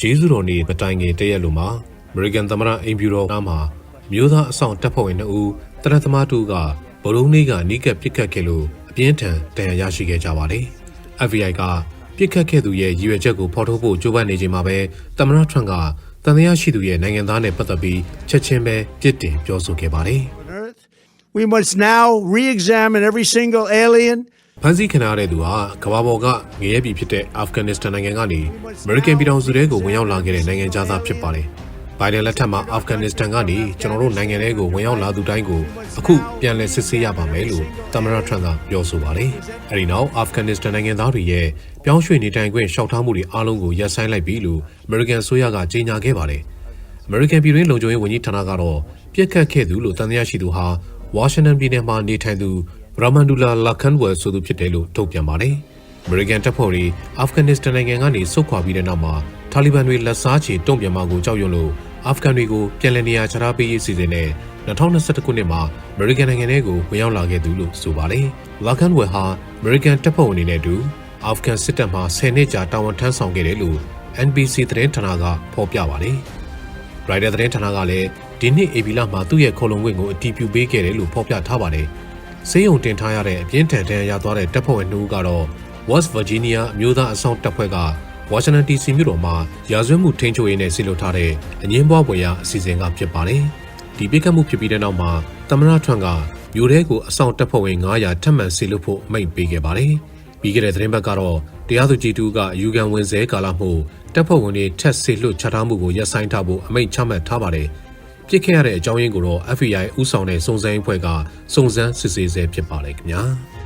ဂျေဇုတော်နေ့မတိုင်ခင်တရက်လိုမှာအမေရိကန်သမ္မတအိမ်ဖြူတော်နားမှာမျိုးသားအဆောင်တပ်ဖွဲ့ဝင်2ဦးတရသမားတူကဗုဒ္ဓနေ့ကနီးကပ်ပစ်ခတ်ခဲ့လို့အပြင်းထန်ဒဏ်ရာရရှိခဲ့ကြပါတယ်။ FBI ကပစ်ခတ်ခဲ့သူရဲ့ရည်ရွယ်ချက်ကိုဖော်ထုတ်ဖို့ကြိုးပမ်းနေချိန်မှာပဲသမ္မတထရန့်ကတန်တရားရှိသူရဲ့နိုင်ငံသားနဲ့ပတ်သက်ပြီးချက်ချင်းပဲပြစ်တင်ပြောဆိုခဲ့ပါတယ်။ earth. We must now re examine every single alien ဖန်ဆီးခံရတဲ့သူဟာကမ္ဘာပေါ်ကငရဲပြည်ဖြစ်တဲ့အာဖဂန်နစ္စတန်နိုင်ငံကနေအမေရိကန်ပြည်ထောင်စုထဲကိုဝင်ရောက်လာခဲ့တဲ့နိုင်ငံသားဖြစ်ပါတယ်။ဘိုင်ဒန်လက်ထက်မှာအာဖဂန်နစ္စတန်ကနေကျွန်တော်တို့နိုင်ငံထဲကိုဝင်ရောက်လာသူတိုင်းကိုအခုပြန်လည်စစ်ဆေးရပါမယ်လို့သမ္မတထရန့်ကပြောဆိုပါတယ်။အဲဒီနောက်အာဖဂန်နစ္စတန်နိုင်ငံသားတွေရဲ့ပြောင်းရွှေ့နေထိုင်ခွင့်ရှောက်ထားမှုတွေအားလုံးကိုရပ်ဆိုင်းလိုက်ပြီလို့အမေရိကန်အစိုးရကကြေညာခဲ့ပါတယ်။အမေရိကန်ပြည်တွင်းလုံခြုံရေးဝန်ကြီးဌာနကတော့ပြစ်ခတ်ခဲ့သူလို့တန်တရားရှိသူဟာဝါရှင်တန်ပြည်နယ်မှာနေထိုင်သူ ရမန်ဒူလာလာခန်ဝယ်ဆိုသူဖြစ်တယ်လို့ထုတ်ပြန်ပါတယ်။အမေရိကန်တပ်ဖွဲ့တွေအာဖဂန်နစ္စတန်နိုင်ငံကနေဆုတ်ခွာပြီးတဲ့နောက်မှာတာလီဘန်တွေလက်စားချေတုံ့ပြန်မှာကိုကြောက်ရွံ့လို့အာဖဂန်တွေကိုပြန်လည်နေရာချထားပေးရေးစီစဉ်တဲ့2021ခုနှစ်မှာအမေရိကန်နိုင်ငံထဲကိုဝင်ရောက်လာခဲ့သူလို့ဆိုပါတယ်။လာခန်ဝယ်ဟာအမေရိကန်တပ်ဖွဲ့ဝင်တွေနဲ့အတူအာဖဂန်စစ်တပ်မှ10နှစ်ကြာတာဝန်ထမ်းဆောင်ခဲ့တယ်လို့ NBC သတင်းဌာနကဖော်ပြပါတယ်။ရိုက်တာသတင်းဌာနကလည်းဒီနှစ်ဧပြီလမှာသူ့ရဲ့ခေါ်လုံခွင့်ကိုအတည်ပြုပေးခဲ့တယ်လို့ဖော်ပြထားပါတယ်။ ဆေးရုံတင်ထားရတဲ့အပြင်းထန်ဒဏ်ရာရသွားတဲ့တပ်ဖွဲ့ဝင်နှုတ်ကတော့ West Virginia အမျိုးသားအဆောင်တပ်ဖွဲ့က Washington DC မြို့တော်မှာရာဇဝတ်မှုထိန်းချုပ်ရေးနဲ့ဆီလုပ်ထားတဲ့အငင်းပွားပွဲရာအစီအစဉ်ကဖြစ်ပါတယ်။ဒီပိတ်ကတ်မှုဖြစ်ပြီးတဲ့နောက်မှာသမ္မတထွန်းကမြို့ထဲကိုအဆောင်တပ်ဖွဲ့ဝင်900ထပ်မံဆီလုပ်ဖို့အမိန့်ပေးခဲ့ပါတယ်။ပြီးခဲ့တဲ့သတင်းပတ်ကတော့တရားသူကြီးတူကအယူခံဝင်စဲကာလမှုတပ်ဖွဲ့ဝင်တွေထက်ဆီလွတ်ချထားမှုကိုရပ်ဆိုင်းထားဖို့အမိန့်ချမှတ်ထားပါတယ်။ ပြစ်ခဲ့ရတဲ့အကြောင်းရင်းကိုတော့ FBI ဥဆောင်တဲ့စုံစမ်းရေးအဖွဲ့ကစုံစမ်းစစ်ဆေးဆဲဖြစ်ပါတယ်ခင်ဗျာ။